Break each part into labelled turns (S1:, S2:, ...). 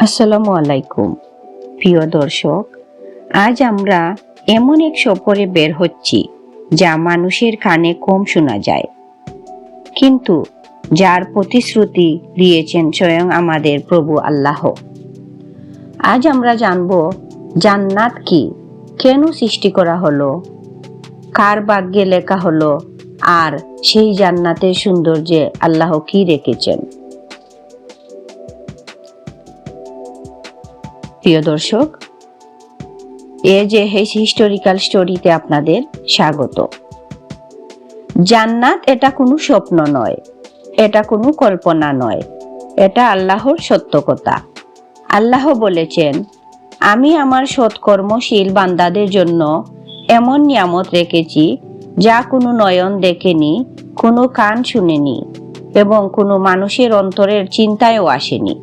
S1: আসসালামু আলাইকুম। প্রিয় দর্শক, আজ আমরা এমন এক সফরে বের হচ্ছি যা মানুষের কানে কম শোনা যায়। কিন্তু যার প্রতিশ্রুতি দিয়েছেন স্বয়ং আমাদের প্রভু আল্লাহ। আজ আমরা জানব, জান্নাত কি, কেন সৃষ্টি করা হলো, কার ভাগ্যে লেখা হলো, আর সেই জান্নাতের সৌন্দর্যে আল্লাহ কি রেখেছেন। প্রিয় দর্শক, এ যে হেস হিস্টোরিক্যাল স্টোরিতে আপনাদের স্বাগত। জান্নাত এটা কোনো স্বপ্ন নয়, এটা কোনো কল্পনা নয়, এটা আল্লাহর সত্য কথা আল্লাহ বলেছেন, আমি আমার সৎকর্মশীল বান্দাদের জন্য এমন নিয়ামত রেখেছি, যা কোনো নয়ন দেখেনি, কোনো কান শুনেনি এবং কোনো মানুষের অন্তরের চিন্তায়ও আসেনি।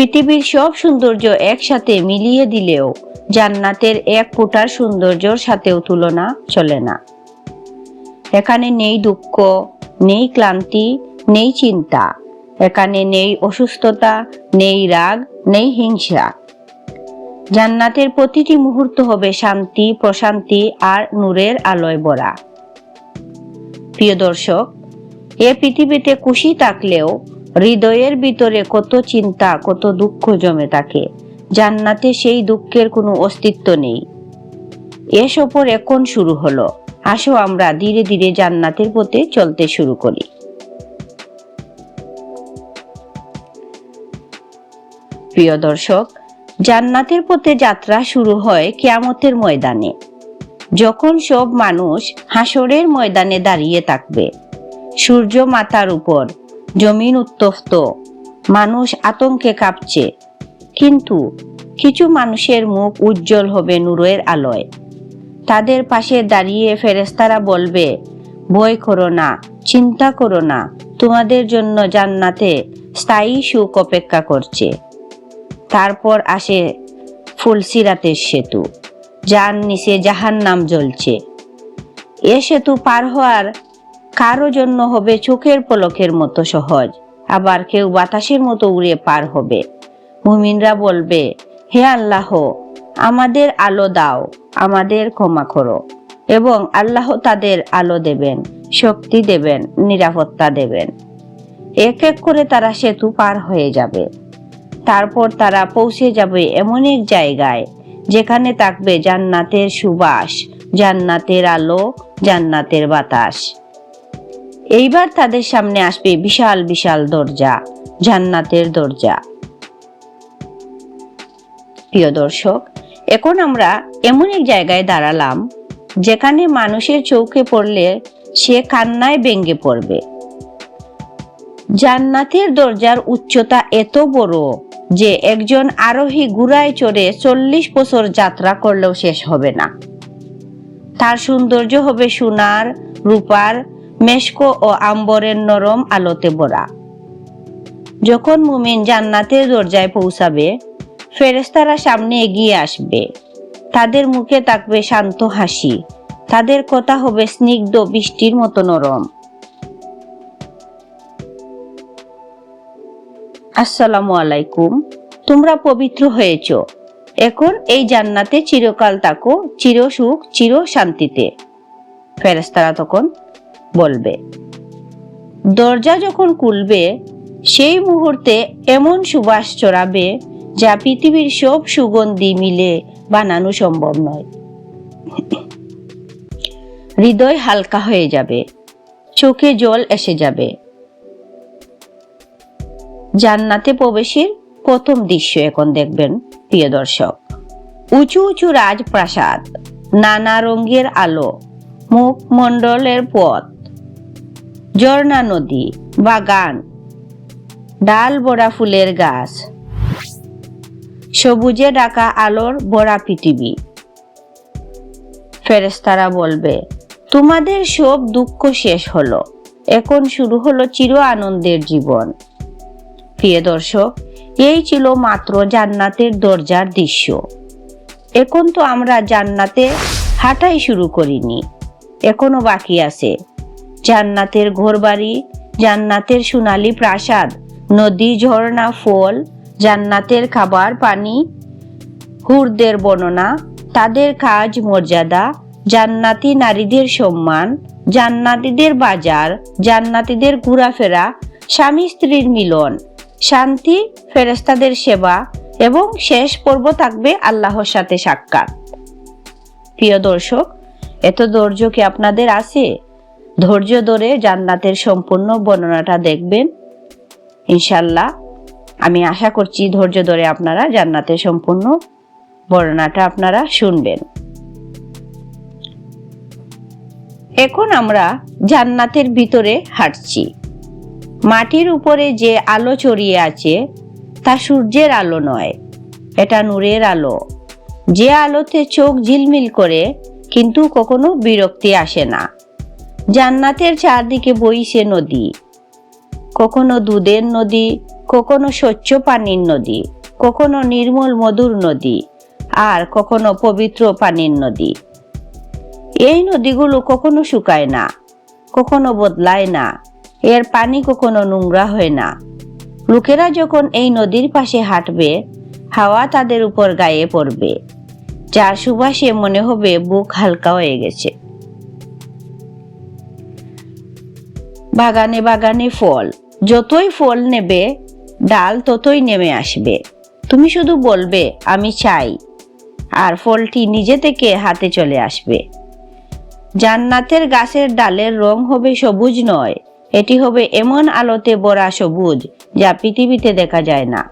S1: পৃথিবীর সব সৌন্দর্য একসাথে মিলিয়ে দিলেও জান্নাতের এক ফুটার সৌন্দর্যর সাথেও তুলনা চলে না। এখানে নেই দুঃখ, নেই ক্লান্তি, নেই চিন্তা। এখানে নেই অসুস্থতা, নেই রাগ, নেই হিংসা। জান্নাতের প্রতিটি মুহূর্ত হবে শান্তি, প্রশান্তি আর নূরের আলোয় ভরা। প্রিয় দর্শক, এ পৃথিবীতে খুশি থাকলেও হৃদয়ের ভিতরে কত চিন্তা, কত দুঃখ জমে থাকে। জান্নাতে সেই দুঃখের কোনো অস্তিত্ব নেই। এ সফর এখন শুরু হলো। আসো আমরা ধীরে ধীরে জান্নাতের পথে চলতে শুরু করি। প্রিয় দর্শক, জান্নাতের পথে যাত্রা শুরু হয় কেয়ামতের ময়দানে। যখন সব মানুষ হাসরের ময়দানে দাঁড়িয়ে থাকবে, সূর্য মাতার উপর জমিন উত্তপ্ত। মানুষ আতঙ্কে কাঁপছে। কিন্তু কিছু মানুষের মুখ উজ্জ্বল হবে নূরের আলোয়। তাদের পাশে দাঁড়িয়ে ফেরেস্তারা বলবে, ভয় করো না, চিন্তা করো না, তোমাদের জন্য জান্নাতে স্থায়ী সুখ অপেক্ষা করছে। তারপর আসে ফুলসিরাতের সেতু, যার নিচে জাহান নাম জ্বলছে। এ সেতু পার হওয়ার কারও জন্য হবে চোখের পলকের মতো সহজ, আবার কেউ বাতাসের মতো উড়ে পার হবে। মুমিনরা বলবে, হে আল্লাহ, আমাদের আলো দাও, আমাদের ক্ষমা করো। এবং আল্লাহ তাদের আলো দেবেন, শক্তি দেবেন, নিরাপত্তা দেবেন। এক এক করে তারা সেতু পার হয়ে যাবে। তারপর তারা পৌঁছে যাবে এমন এক জায়গায়, যেখানে থাকবে জান্নাতের সুবাস, জান্নাতের আলো, জান্নাতের বাতাস। এইবার তাদের সামনে আসবে বিশাল বিশাল দরজা, জান্নাতের দরজা। প্রিয় দর্শক, এখন আমরা এমন এক জায়গায় দাঁড়ালাম, যেখানে মানুষের চৌকে পড়লে সে কান্নায় ব্যঙ্গে পড়বে। জান্নাতের দরজার উচ্চতা এত বড় যে একজন আরোহী গুড়ায় চড়ে চল্লিশ বছর যাত্রা করলেও শেষ হবে না। তার সৌন্দর্য হবে সোনার, রূপার মেশকো ও আম্বরের নরম আলোতে ভরা। যখন মুমিন জান্নাতের দরজায় পৌঁছাবে ফেরেস্তারা সামনে এগিয়ে আসবে। তাদের মুখে থাকবে শান্ত হাসি। তাদের কথা হবে স্নিগ্ধ বৃষ্টির মতো নরম। আসসালামু আলাইকুম। তোমরা পবিত্র হয়েছ। এখন এই জান্নাতে চিরকাল তাকো চির সুখ চির শান্তিতে ফেরেস্তারা তখন বলবে। দরজা যখন খুলবে, সেই মুহূর্তে এমন সুবাস চড়াবে যা পৃথিবীর সব সুগন্ধি মিলে বানানো সম্ভব নয়। হৃদয় হালকা হয়ে যাবে, চোখে জল এসে যাবে। জান্নাতে প্রবেশের প্রথম দৃশ্য এখন দেখবেন, প্রিয় দর্শক। উঁচু উঁচু রাজপ্রাসাদ, নানা রঙের আলো মুখমণ্ডলের পথ ঝর্ণা নদী, বাগান, ডাল বড়া ফুলের গাছ, সবুজে ডাকা আলোর বড়া পৃথিবী। ফেরেস্তারা বলবে, তোমাদের সব দুঃখ শেষ হলো। এখন শুরু হলো চির আনন্দের জীবন। প্রিয় দর্শক, এই ছিল মাত্র জান্নাতের দরজার দৃশ্য। এখন তো আমরা জান্নাতে হাঁটাই শুরু করিনি। এখনও বাকি আছে। জান্নাতের ঘরবাড়ি, জান্নাতের সোনালী প্রাসাদ, নদী, ঝর্ণা, ফল, জান্নাতের খাবার, পানি, হুরদের বর্ণনা, তাদের কাজ, মর্যাদা, জান্নাতি নারীদের সম্মান, জান্নাতীদের বাজার, জান্নাতীদের ঘোরাফেরা, স্বামী স্ত্রীর মিলন, শান্তি ফেরেস্তাদের সেবা এবং শেষ পর্ব থাকবে আল্লাহর সাথে সাক্ষাৎ। প্রিয় দর্শক, এত ধৈর্য কি আপনাদের আছে? ধৈর্য ধরে জান্নাতের সম্পূর্ণ বর্ণনাটা দেখবেন। ইনশাল্লাহ আমি আশা করছি ধৈর্য ধরে আপনারা জান্নাতের সম্পূর্ণ বর্ণনাটা আপনারা শুনবেন। এখন আমরা জান্নাতের ভিতরে হাঁটছি। মাটির উপরে যে আলো ছড়িয়ে আছে, তা সূর্যের আলো নয়, এটা নূরের আলো। যে আলোতে চোখ ঝিলমিল করে, কিন্তু কখনো বিরক্তি আসে না। জান্নাতের চারদিকে বইছে নদী। কখনো দুধের নদী, কখনো স্বচ্ছ পানির নদী, কখনো নির্মল মধুর নদী, আর কখনো পবিত্র পানির নদী। এই নদীগুলো কখনো শুকায় না, কখনো বদলায় না, এর পানি কখনো নোংরা হয় না। লোকেরা যখন এই নদীর পাশে হাঁটবে, হাওয়া তাদের উপর গায়ে পড়বে, যার সুবাসে মনে হবে বুক হালকা হয়ে গেছে। বাগানে বাগানে ফল। যতই ফল নেবে, ডাল ততই নেমে আসবে। তুমি শুধু বলবে, আমি চাই। আর ফলটি নিজে থেকে হাতে চলে আসবে। জান্নাতের গাছের ডালের রং হবে সবুজ নয়। এটি হবে এমন আলোতে বড়া সবুজ, যা পৃথিবীতে দেখা যায় না।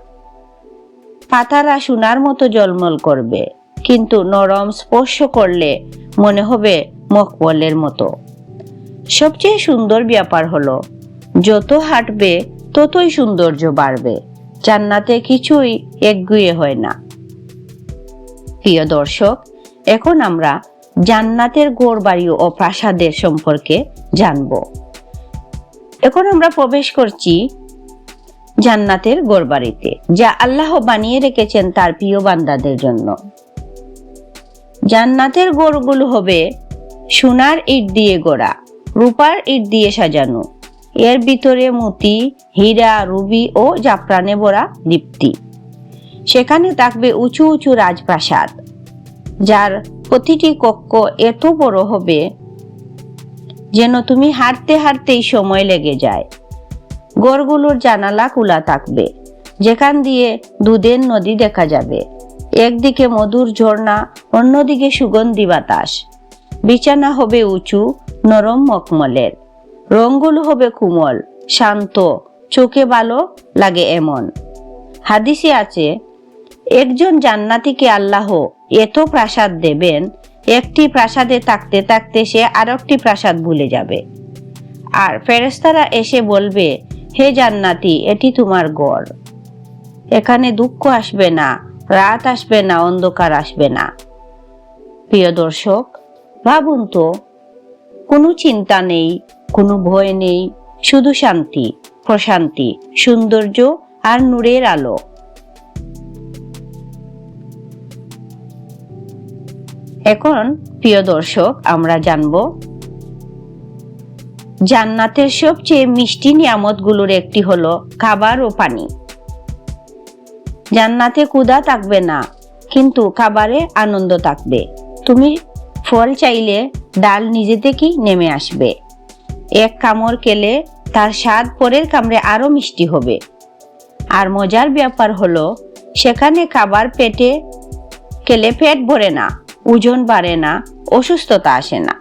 S1: পাতারা সোনার মতো জলমল করবে, কিন্তু নরম স্পর্শ করলে মনে হবে মকবলের মতো। সবচেয়ে সুন্দর ব্যাপার হলো, যত হাঁটবে ততই সৌন্দর্য বাড়বে। জান্নাতে কিছুই একগুয়ে হয় না। প্রিয় দর্শক, এখন আমরা জান্নাতের গোড় বাড়ি ও প্রাসাদের সম্পর্কে জানব। এখন আমরা প্রবেশ করছি জান্নাতের গোরবাড়িতে যা আল্লাহ বানিয়ে রেখেছেন তার প্রিয় বান্দাদের জন্য। জান্নাতের গোড়গুলো হবে সোনার ইট দিয়ে গোড়া। রূপার ইট দিয়ে সাজানো। এর ভিতরে মতি, হীরা, রুবি ও জাফরানে ভরা দীপ্তি। সেখানে থাকবে উঁচু উঁচু রাজপ্রাসাদ, যার প্রতিটি কক্ষ এত বড় হবে যেন তুমি হাঁটতে হাঁটতেই সময় লেগে যায়। গড়গুলোর জানালা খোলা থাকবে, যেখান দিয়ে দুধের নদী দেখা যাবে। একদিকে মধুর ঝর্ণা, অন্যদিকে সুগন্ধি বাতাস। বিছানা হবে উঁচু নরম মকমলের রঙগুলো হবে কুমল, শান্ত, চোখে ভালো লাগে এমন। হাদিসে আছে, একজন জান্নাতিকে আল্লাহ এত প্রাসাদ দেবেন, একটি প্রাসাদে থাকতে থাকতে সে আরেকটি প্রাসাদ ভুলে যাবে। আর ফেরেস্তারা এসে বলবে, হে জান্নাতি, এটি তোমার গড় এখানে দুঃখ আসবে না, রাত আসবে না, অন্ধকার আসবে না। প্রিয় দর্শক, ভাবুন তো কোনো চিন্তা নেই, কোনো ভয় নেই, শুধু শান্তি, প্রশান্তি, সৌন্দর্য আর নূরের আলো। এখন, প্রিয় দর্শক, আমরা জানব জান্নাতের সবচেয়ে মিষ্টি নিয়ামতগুলোর একটি হলো খাবার ও পানি। জান্নাতে কুদা থাকবে না, কিন্তু খাবারে আনন্দ থাকবে। তুমি ফল চাইলে ডাল নিজে থেকেই নেমে আসবে। এক কামড় কেলে তার স্বাদ পরের কামড়ে আরও মিষ্টি হবে। আর মজার ব্যাপার হলো, সেখানে খাবার পেটে খেলে পেট ভরে না, ওজন বাড়ে না, অসুস্থতা আসে না।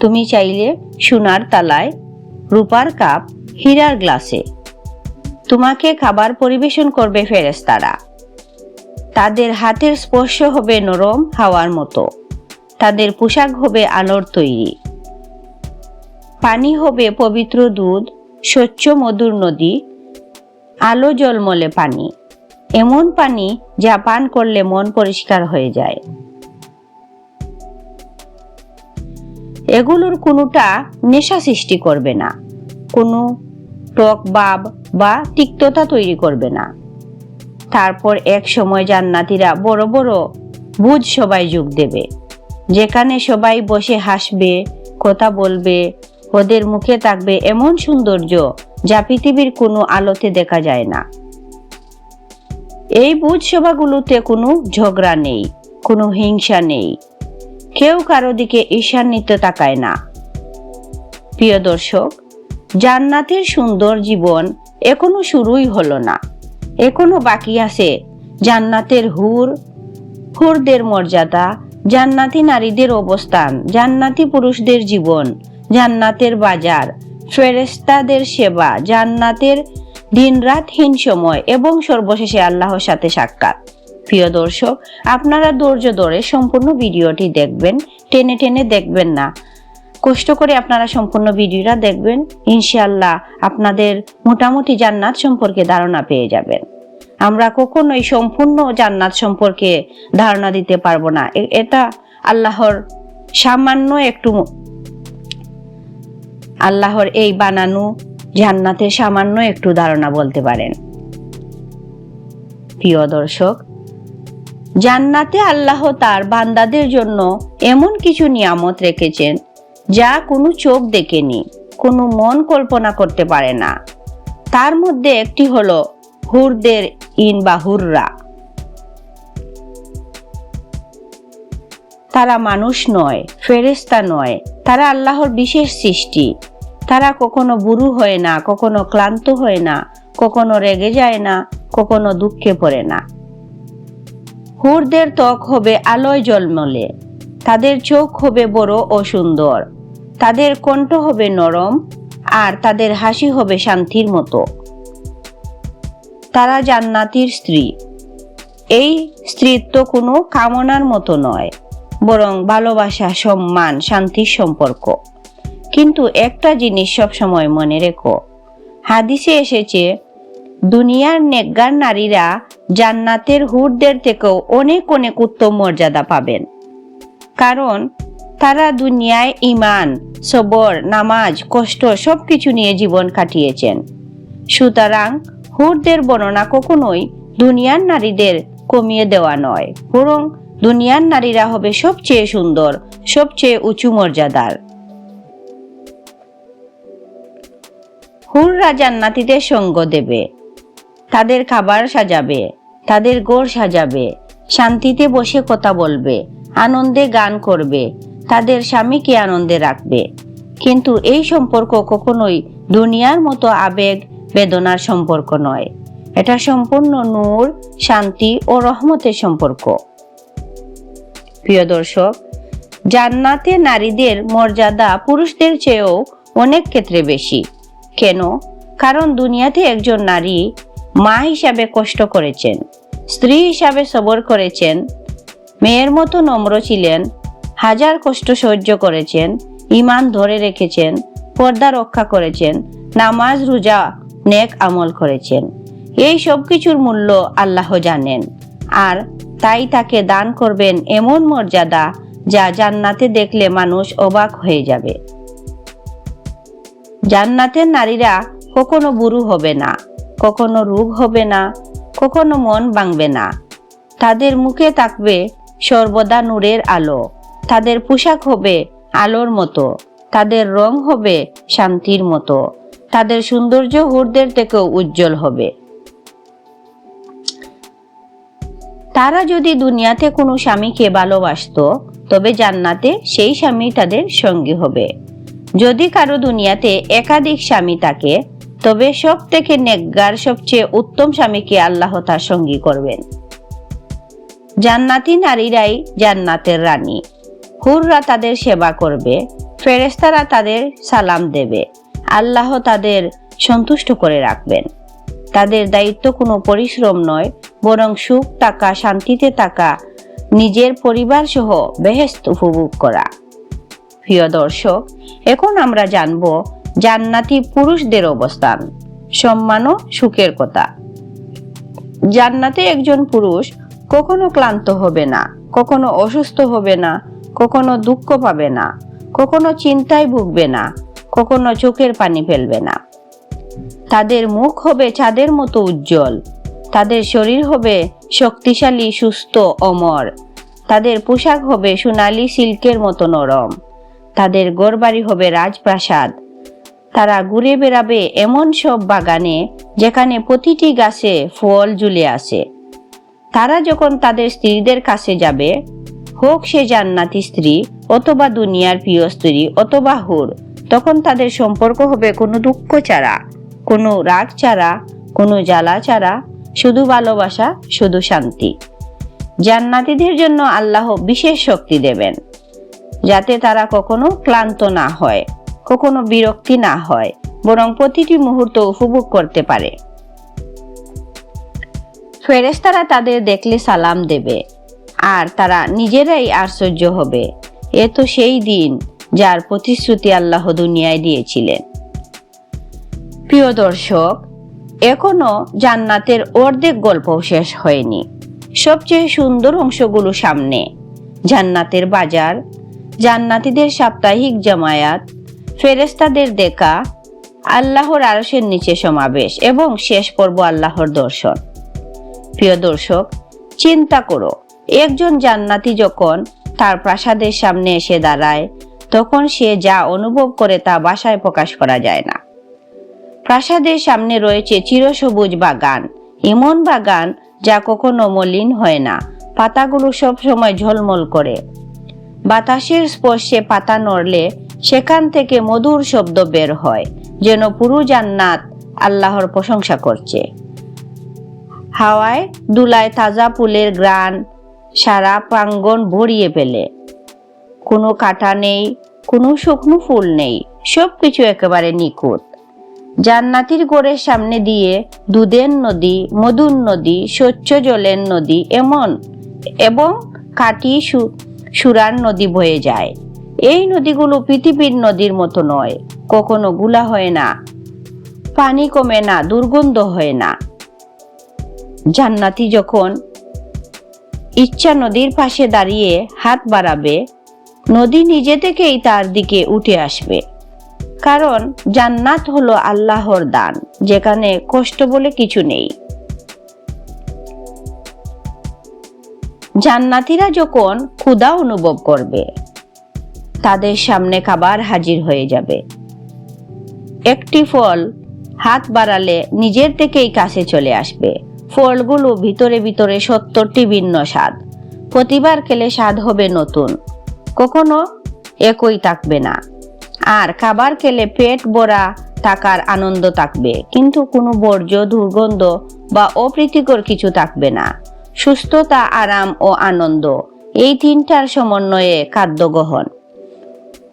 S1: তুমি চাইলে সোনার তালায় রূপার কাপ, হীরার গ্লাসে। তোমাকে খাবার পরিবেশন করবে ফেরেস্তারা তাদের হাতের স্পর্শ হবে নরম হাওয়ার মতো। তাদের পোশাক হবে আলোর তৈরি। পানি হবে পবিত্র দুধ, স্বচ্ছ মধুর নদী, আলো জলমলে পানি। এমন পানি যা পান করলে মন পরিষ্কার হয়ে যায়। এগুলোর কোনোটা নেশা সৃষ্টি করবে না। কোনো টক বাব বা তিক্ততা তৈরি করবে না। তারপর এক সময় জান্নাতিরা বড় বড় বুঝ সবাই যোগ দেবে। যেখানে সবাই বসে হাসবে, কথা বলবে, ওদের মুখে থাকবে এমন সৌন্দর্য যা পৃথিবীর কোনো আলোতে দেখা যায় না। এই বুঝ সভাগুলোতে কোনো ঝগড়া নেই, কোনো হিংসা নেই। কেউ কারও দিকে ঈশান্বিত তাকায় না। প্রিয় দর্শক, জান্নাতের সুন্দর জীবন এখনও শুরুই হলো না। এখনও বাকি আছে জান্নাতের হুর, হুরদের মর্যাদা, জান্নাতি নারীদের অবস্থান, জান্নাতি পুরুষদের জীবন, জান্নাতের বাজার ফেরেস্তাদের সেবা, জান্নাতের দিনরাতহীন সময় এবং সর্বশেষে আল্লাহর সাথে সাক্ষাৎ। প্রিয় দর্শক, আপনারা ধৈর্য ধরে সম্পূর্ণ ভিডিওটি দেখবেন। টেনে টেনে দেখবেন না। কষ্ট করে আপনারা সম্পূর্ণ ভিডিওটা দেখবেন। ইনশাআল্লাহ আপনাদের মোটামুটি জান্নাত সম্পর্কে ধারণা পেয়ে যাবেন। আমরা কখনোই সম্পূর্ণ জান্নাত সম্পর্কে ধারণা দিতে পারব না। এটা আল্লাহর সামান্য একটু আল্লাহর এই বানানো জান্নাতের সামান্য একটু ধারণা বলতে পারেন। প্রিয় দর্শক জান্নাতে আল্লাহ তার বান্দাদের জন্য এমন কিছু নিয়ামত রেখেছেন, যা কোনো চোখ দেখেনি, কোনো মন কল্পনা করতে পারে না। তার মধ্যে একটি হলো হুরদের ইন বা হুররা। তারা মানুষ নয় ফেরেস্তা নয়, তারা আল্লাহর বিশেষ সৃষ্টি। তারা কখনো বুড়ো হয় না, কখনো ক্লান্ত হয় না, কখনো রেগে যায় না, কখনো দুঃখে পড়ে না। হুরদের ত্বক হবে আলোয় জলমলে, তাদের চোখ হবে বড় ও সুন্দর, তাদের কণ্ঠ হবে নরম, আর তাদের হাসি হবে শান্তির মতো। তারা জান্নাতির স্ত্রী। এই স্ত্রীত্ব কোনো কামনার মতো নয়, বরং ভালোবাসা, সম্মান, শান্তির সম্পর্ক। কিন্তু একটা জিনিস সবসময় মনে রেখো, হাদিসে এসেছে দুনিয়ার নেকগার নারীরা জান্নাতের হুরদের থেকেও অনেক অনেক উত্তম মর্যাদা পাবেন। কারণ তারা দুনিয়ায় ইমান সবর, নামাজ, কষ্ট সবকিছু নিয়ে জীবন কাটিয়েছেন। সুতরাং হুরদের বর্ণনা কখনোই দুনিয়ার নারীদের কমিয়ে দেওয়া নয়, বরং দুনিয়ার নারীরা হবে সবচেয়ে সুন্দর, সবচেয়ে উঁচু মর্যাদার। হুররা জান্নাতীদের সঙ্গ দেবে। তাদের খাবার সাজাবে, তাদের গোড় সাজাবে, শান্তিতে বসে কথা বলবে, আনন্দে গান করবে, তাদের স্বামীকে আনন্দে রাখবে। কিন্তু এই সম্পর্ক কখনোই দুনিয়ার মতো আবেগ, বেদনার সম্পর্ক নয়। এটা সম্পূর্ণ নূর, শান্তি ও রহমতের সম্পর্ক। প্রিয় দর্শক, জান্নাতে নারীদের মর্যাদা পুরুষদের চেয়েও অনেক ক্ষেত্রে বেশি। কেন? কারণ দুনিয়াতে একজন নারী মা হিসাবে কষ্ট করেছেন, স্ত্রী হিসাবে সবর করেছেন, মেয়ের মতো নম্র ছিলেন, হাজার কষ্ট সহ্য করেছেন ইমান ধরে রেখেছেন, পর্দা রক্ষা করেছেন, নামাজ, রোজা, নেক আমল করেছেন। এই সব কিছুর মূল্য আল্লাহ জানেন। আর তাই তাকে দান করবেন এমন মর্যাদা যা জান্নাতে দেখলে মানুষ অবাক হয়ে যাবে। জান্নাতের নারীরা কখনো বুড়ো হবে না। কখনো রোগ হবে না, কখনো মন ভাঙবে না। তাদের মুখে থাকবে সর্বদা নূরের আলো। তাদের পোশাক হবে আলোর মতো। তাদের রং হবে শান্তির মতো। তাদের সৌন্দর্য হুরদের থেকেও উজ্জ্বল হবে। তারা যদি দুনিয়াতে কোনো স্বামীকে ভালোবাসতো, তবে জান্নাতে সেই স্বামী তাদের সঙ্গী হবে। যদি কারও দুনিয়াতে একাধিক স্বামী থাকে তবে সব থেকে নেকগার সবচেয়ে উত্তম স্বামীকে আল্লাহ তার সঙ্গী করবেন? জান্নাতি নারীরাই জান্নাতের রানী। হুররা তাদের সেবা করবে ফেরেস্তারা তাদের সালাম দেবে, আল্লাহ তাদের সন্তুষ্ট করে রাখবেন। তাদের দায়িত্ব কোনো পরিশ্রম নয়, বরং সুখ টাকা শান্তিতে থাকা, নিজের পরিবার সহ বেহেস্ত উপভোগ করা। প্রিয় দর্শক, এখন আমরা জানব জান্নাতি পুরুষদের অবস্থান। সম্মান ও সুখের কথা। জান্নাতে একজন পুরুষ কখনো ক্লান্ত হবে না, কখনো অসুস্থ হবে না, কখনো দুঃখ পাবে না, কখনো চিন্তায় ভুগবে না, কখনো চোখের পানি ফেলবে না। তাদের মুখ হবে চাঁদের মতো উজ্জ্বল, তাদের শরীর হবে শক্তিশালী, সুস্থ, অমর, তাদের পোশাক হবে সোনালী, সিল্কের মতো নরম, তাদের গড়বাড়ি হবে রাজপ্রাসাদ তারা ঘুরে বেড়াবে এমন সব বাগানে যেখানে প্রতিটি গাছে ফল ঝুলে আসে তারা যখন তাদের স্ত্রীদের কাছে যাবে, হোক সে জান্নাতি স্ত্রী অথবা দুনিয়ার প্রিয় স্ত্রী অথবা হুর, তখন তাদের সম্পর্ক হবে কোনো দুঃখ ছাড়া, কোনো রাগ ছাড়া, কোনো জ্বালা ছাড়া, শুধু ভালোবাসা, শুধু শান্তি। জান্নাতিদের জন্য আল্লাহ বিশেষ শক্তি দেবেন, যাতে তারা কখনো ক্লান্ত না হয়। কখনো বিরক্তি না হয়, বরং প্রতিটি মুহূর্ত উপভোগ করতে পারে। ফেরেশতারা তাদের দেখলে সালাম দেবে, আর তারা নিজেরাই আশ্চর্য হবে। এ তো সেই দিন যার প্রতিশ্রুতি আল্লাহ দুনিয়ায় দিয়েছিলেন। প্রিয় দর্শক, এখনও জান্নাতের অর্ধেক গল্প শেষ হয়নি। সবচেয়ে সুন্দর অংশগুলো সামনে। জান্নাতের বাজার, জান্নাতীদের সাপ্তাহিক জামায়াত ফেরেস্তাদের দেখা আল্লাহর আরশের নিচে সমাবেশ এবং শেষ পর্ব আল্লাহর দর্শন। প্রিয় দর্শক, চিন্তা করো, একজন জান্নাতি যখন তার প্রাসাদের সামনে এসে দাঁড়ায়, তখন সে যা অনুভব করে তা বাসায় প্রকাশ করা যায় না। প্রাসাদের সামনে রয়েছে চিরসবুজ বাগান, এমন বাগান যা কখনো মলিন হয় না, পাতাগুলো সব সময় ঝলমল করে। বাতাসের স্পর্শে পাতা নড়লে সেখান থেকে মধুর শব্দ বের হয়, যেন পুরো জান্নাত আল্লাহর প্রশংসা করছে। হাওয়ায় দুলায় তাজা ফুলের গ্রান সারা প্রাঙ্গণ ভরিয়ে ফেলে। কোনো কাটা নেই, কোনো শুকনো ফুল নেই, সবকিছু একেবারে নিখুঁত। জান্নাতির গোড়ের সামনে দিয়ে দুধের নদী, মধুর নদী, স্বচ্ছ জলের নদী এমন এবং কাটি সু- সুরার নদী বয়ে যায়। এই নদীগুলো পৃথিবীর নদীর মতো নয়, কখনো গুলা হয় না, পানি কমে না, দুর্গন্ধ হয় না। জান্নাতি যখন ইচ্ছা নদীর পাশে দাঁড়িয়ে হাত বাড়াবে, নদী নিজে থেকেই তার দিকে উঠে আসবে। কারণ জান্নাত হলো আল্লাহর দান, যেখানে কষ্ট বলে কিছু নেই। জান্নাতিরা যখন ক্ষুধা অনুভব করবে, তাদের সামনে খাবার হাজির হয়ে যাবে। একটি ফল হাত বাড়ালে নিজের থেকেই কাছে চলে আসবে। ফলগুলো ভিতরে ভিতরে সত্তরটি ভিন্ন স্বাদ। প্রতিবার খেলে স্বাদ হবে নতুন। কখনো একই থাকবে না। আর খাবার খেলে পেট ভরা থাকার আনন্দ থাকবে, কিন্তু কোনো বর্জ্য, দুর্গন্ধ বা অপ্রীতিকর কিছু থাকবে না। সুস্থতা, আরাম ও আনন্দ। এই তিনটার সমন্বয়ে খাদ্য গ্রহণ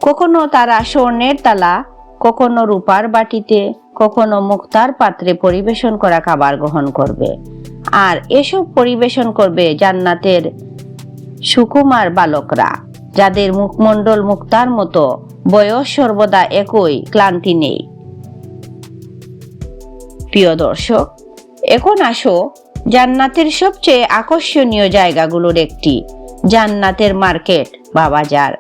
S1: কখনো তারা স্বর্ণের তালা, কখনো রূপার বাটিতে, কখনো মুক্তার পাত্রে পরিবেশন করা খাবার গ্রহণ করবে। আর এসব পরিবেশন করবে জান্নাতের সুকুমার বালকরা, যাদের মুখমণ্ডল মুক্তার মতো বয়স সর্বদা একই, ক্লান্তি নেই। প্রিয় দর্শক, এখন আসো জান্নাতের সবচেয়ে আকর্ষণীয় জায়গাগুলোর একটি, জান্নাতের মার্কেট বা বাজার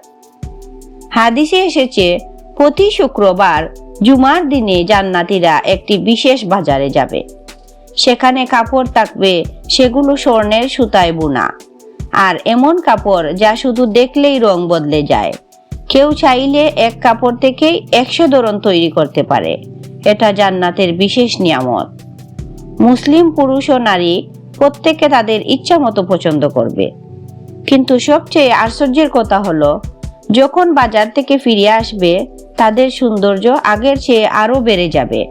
S1: হাদিসে এসেছে, প্রতি শুক্রবার জুমার দিনে জান্নাতিরা একটি বিশেষ বাজারে যাবে। সেখানে কাপড় থাকবে, সেগুলো স্বর্ণের সুতায় বোনা। আর এমন কাপড় যা শুধু দেখলেই রং বদলে যায়। কেউ চাইলে এক কাপড় থেকেই একশো ধরন তৈরি করতে পারে। এটা জান্নাতের বিশেষ নিয়ামত। মুসলিম পুরুষ ও নারী প্রত্যেকে তাদের ইচ্ছা মতো পছন্দ করবে। কিন্তু সবচেয়ে আশ্চর্যের কথা হলো, যখন বাজার থেকে ফিরে আসবে, তাদের সৌন্দর্য আগের চেয়ে আরও বেড়ে যাবে।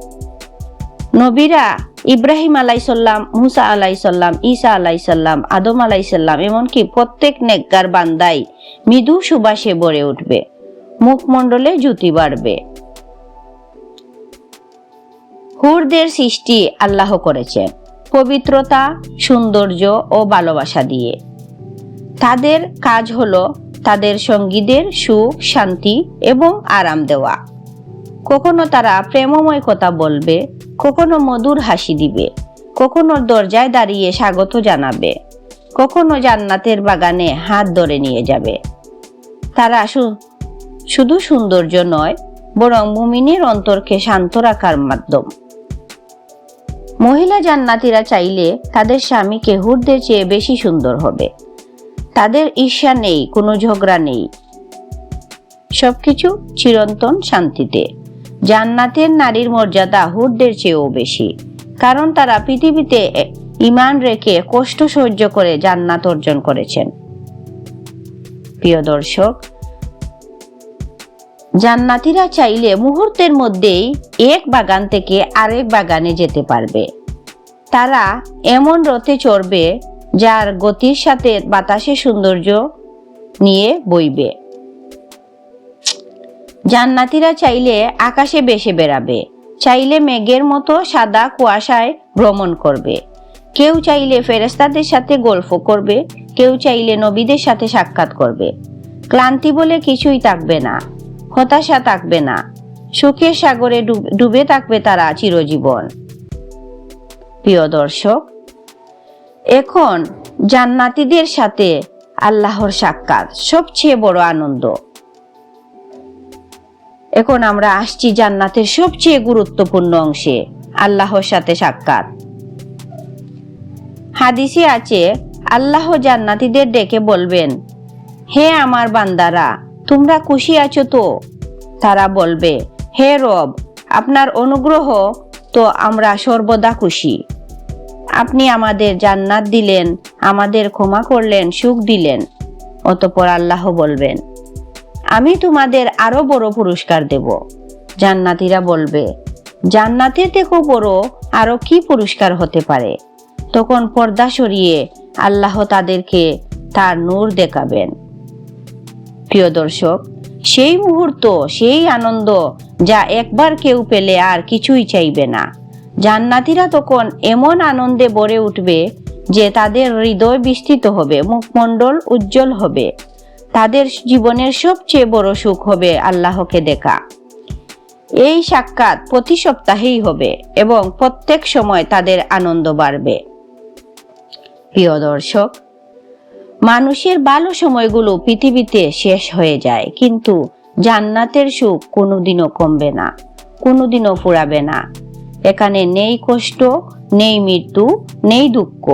S1: নবীরা ইব্রাহিম আলাইসাল্লাম মুসা আলাইসাল্লাম ঈসা আলাইসাল্লাম আদম আলাইসাল্লাম এমনকি প্রত্যেক নেককার বান্দাই মৃদু সুবাসে ভরে উঠবে। মুখমণ্ডলে জুতি বাড়বে। হুরদের সৃষ্টি আল্লাহ করেছেন পবিত্রতা, সৌন্দর্য ও ভালোবাসা দিয়ে। তাদের কাজ হলো তাদের সঙ্গীদের সুখ, শান্তি এবং আরাম দেওয়া। কখনো তারা প্রেমময় কথা বলবে, কখনো মধুর হাসি দিবে, কখনো দরজায় দাঁড়িয়ে স্বাগত জানাবে, কখনো জান্নাতের বাগানে হাত ধরে নিয়ে যাবে। তারা শুধু সৌন্দর্য নয়, বরং মুমিনের অন্তরকে শান্ত রাখার মাধ্যম। মহিলা জান্নাতিরা চাইলে তাদের স্বামীকে হুরদের চেয়ে বেশি সুন্দর হবে। তাদের ঈর্ষা নেই, কোনো ঝগড়া নেই। সবকিছু চিরন্তন শান্তিতে। জান্নাতের নারীর মর্যাদা হুরদের চেয়েও বেশি, কারণ তারা পৃথিবীতে ইমান রেখে কষ্ট সহ্য করে জান্নাত অর্জন করেছেন। প্রিয় দর্শক জান্নাতিরা চাইলে মুহূর্তের মধ্যেই এক বাগান থেকে আরেক বাগানে যেতে পারবে। তারা এমন রথে চড়বে যার গতির সাথে বাতাসে সৌন্দর্য নিয়ে বইবে। জান্নাতিরা চাইলে আকাশে বেশে বেড়াবে, চাইলে মেঘের মতো সাদা কুয়াশায় ভ্রমণ করবে। কেউ চাইলে ফেরেস্তাদের সাথে গল্প করবে, কেউ চাইলে নবীদের সাথে সাক্ষাৎ করবে। ক্লান্তি বলে কিছুই থাকবে না। হতাশা থাকবে না। সুখের সাগরে ডুব- থাকবে তারা চিরজীবন। প্রিয় দর্শক, এখন জান্নাতীদের সাথে আল্লাহর সাক্ষাৎ সবচেয়ে বড় আনন্দ। এখন আমরা আসছি জান্নাতের সবচেয়ে গুরুত্বপূর্ণ অংশে, আল্লাহর সাথে সাক্ষাৎ। হাদিসে আছে, আল্লাহ জান্নাতীদের ডেকে বলবেন, হে আমার বান্দারা তোমরা খুশি আছো তো? তারা বলবে, হে রব, আপনার অনুগ্রহ তো আমরা সর্বদা খুশি। আপনি আমাদের জান্নাত দিলেন, আমাদের ক্ষমা করলেন, সুখ দিলেন। অতপর আল্লাহ বলবেন, আমি তোমাদের আরও বড় পুরস্কার দেব। জান্নাতীরা বলবে, জান্নাতের থেকেও বড় আরও কি পুরস্কার হতে পারে? তখন পর্দা সরিয়ে আল্লাহ তাদেরকে তার নূর দেখাবেন। প্রিয় দর্শক, সেই মুহূর্ত, সেই আনন্দ যা একবার কেউ পেলে আর কিছুই চাইবে না। জান্নাতীরা তখন এমন আনন্দে ভরে উঠবে যে তাদের হৃদয় বিস্তৃত হবে, মুখমণ্ডল উজ্জ্বল হবে। তাদের জীবনের সবচেয়ে বড় সুখ হবে আল্লাহকে দেখা। এই সাক্ষাৎ প্রতি সপ্তাহেই হবে এবং প্রত্যেক সময় তাদের আনন্দ বাড়বে। প্রিয় দর্শক মানুষের ভালো সময়গুলো পৃথিবীতে শেষ হয়ে যায়, কিন্তু জান্নাতের সুখ কোনোদিনও কমবে না, কোনোদিনও ফুরাবে না। এখানে নেই কষ্ট, নেই মৃত্যু, নেই দুঃখ।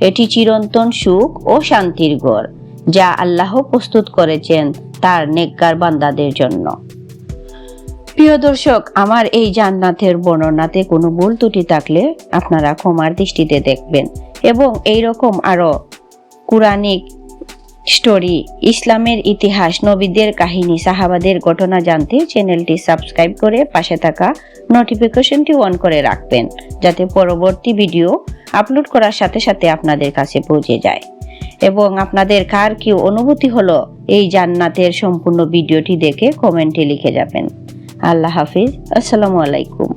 S1: এটি চিরন্তন সুখ ও শান্তির ঘর, যা আল্লাহ প্রস্তুত করেছেন তার নেককার বান্দাদের জন্য। প্রিয় দর্শক, আমার এই জান্নাতের বর্ণনাতে কোনো ভুল ত্রুটি থাকলে আপনারা ক্ষমার দৃষ্টিতে দেখবেন এবং এই রকম আরও কুরানিক স্টোরি, ইসলামের ইতিহাস, নবীদের কাহিনী, সাহাবাদের ঘটনা জানতে চ্যানেলটি সাবস্ক্রাইব করে পাশে থাকা নোটিফিকেশনটি অন করে রাখবেন, যাতে পরবর্তী ভিডিও আপলোড করার সাথে সাথে আপনাদের কাছে পৌঁছে যায়। এবং আপনাদের কার কি অনুভূতি হলো এই জান্নাতের সম্পূর্ণ ভিডিওটি দেখে কমেন্টে লিখে যাবেন। আল্লাহ হাফিজ, আসসালামু আলাইকুম।